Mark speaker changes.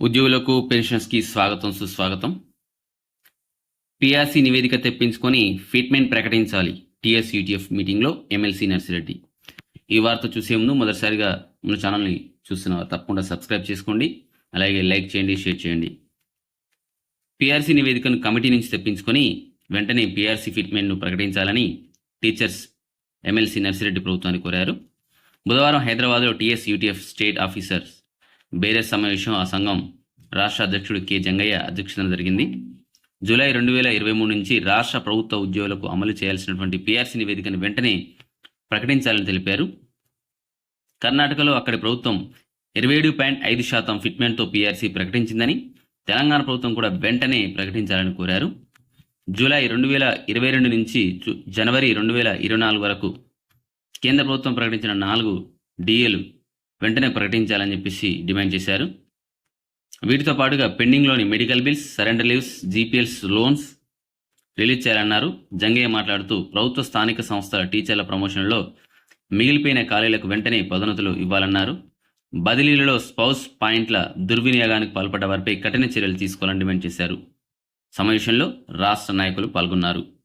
Speaker 1: ఉద్యోగులకు పెన్షన్స్కి స్వాగతం సుస్వాగతం. పిఆర్సీ నివేదిక తెప్పించుకొని ఫిట్మెంట్ ప్రకటించాలి. టీఎస్ యూటీఎఫ్ మీటింగ్లో ఎమ్మెల్సీ నర్సిరెడ్డి. ఈ వార్త చూసే ముందు మొదటిసారిగా మన ఛానల్ని చూస్తున్నవారు తప్పకుండా సబ్స్క్రైబ్ చేసుకోండి. అలాగే లైక్ చేయండి షేర్ చేయండి. పిఆర్సీ నివేదికను కమిటీ నుంచి తెప్పించుకొని వెంటనే పిఆర్సీ ఫిట్మెంట్ను ప్రకటించాలని టీచర్స్ ఎమ్మెల్సీ నర్సిరెడ్డి ప్రభుత్వాన్ని కోరారు. బుధవారం హైదరాబాద్లో టీఎస్ యూటీఎఫ్ స్టేట్ ఆఫీసర్స్ బేరే సమావేశం ఆ సంఘం రాష్ట్ర అధ్యక్షుడు కె జంగయ్య అధ్యక్షతన జరిగింది. జూలై రెండు వేల ఇరవై మూడు నుంచి రాష్ట్ర ప్రభుత్వ ఉద్యోగులకు అమలు చేయాల్సినటువంటి పిఆర్సీ నివేదికను వెంటనే ప్రకటించాలని తెలిపారు. కర్ణాటకలో అక్కడి ప్రభుత్వం ఇరవై ఏడు పాయింట్ ఐదు శాతం ఫిట్మెంట్తో పిఆర్సీ ప్రకటించిందని తెలంగాణ ప్రభుత్వం కూడా వెంటనే ప్రకటించాలని కోరారు. జూలై రెండు వేల ఇరవై రెండు నుంచి జు- జనవరి రెండు వేల ఇరవై నాలుగు వరకు కేంద్ర ప్రభుత్వం ప్రకటించిన నాలుగు డిఏలు వెంటనే ప్రకటించాలని చెప్పేసి డిమాండ్ చేశారు. వీటితో పాటుగా పెండింగ్లోని medical bills surrender leaves GPLs loans release చేయాలన్నారు. జంగయ్య మాట్లాడుతూ ప్రభుత్వ స్థానిక సంస్థల టీచర్ల ప్రమోషన్లో మిగిలిపోయిన ఖాళీలకు వెంటనే పదోన్నతులు ఇవ్వాలన్నారు. బదిలీలలో స్పౌస్ పాయింట్ల దుర్వినియోగానికి పాల్పడ్డ వారిపై కఠిన చర్యలు తీసుకోవాలని డిమాండ్ చేశారు. సమావేశంలో రాష్ట్ర నాయకులు పాల్గొన్నారు.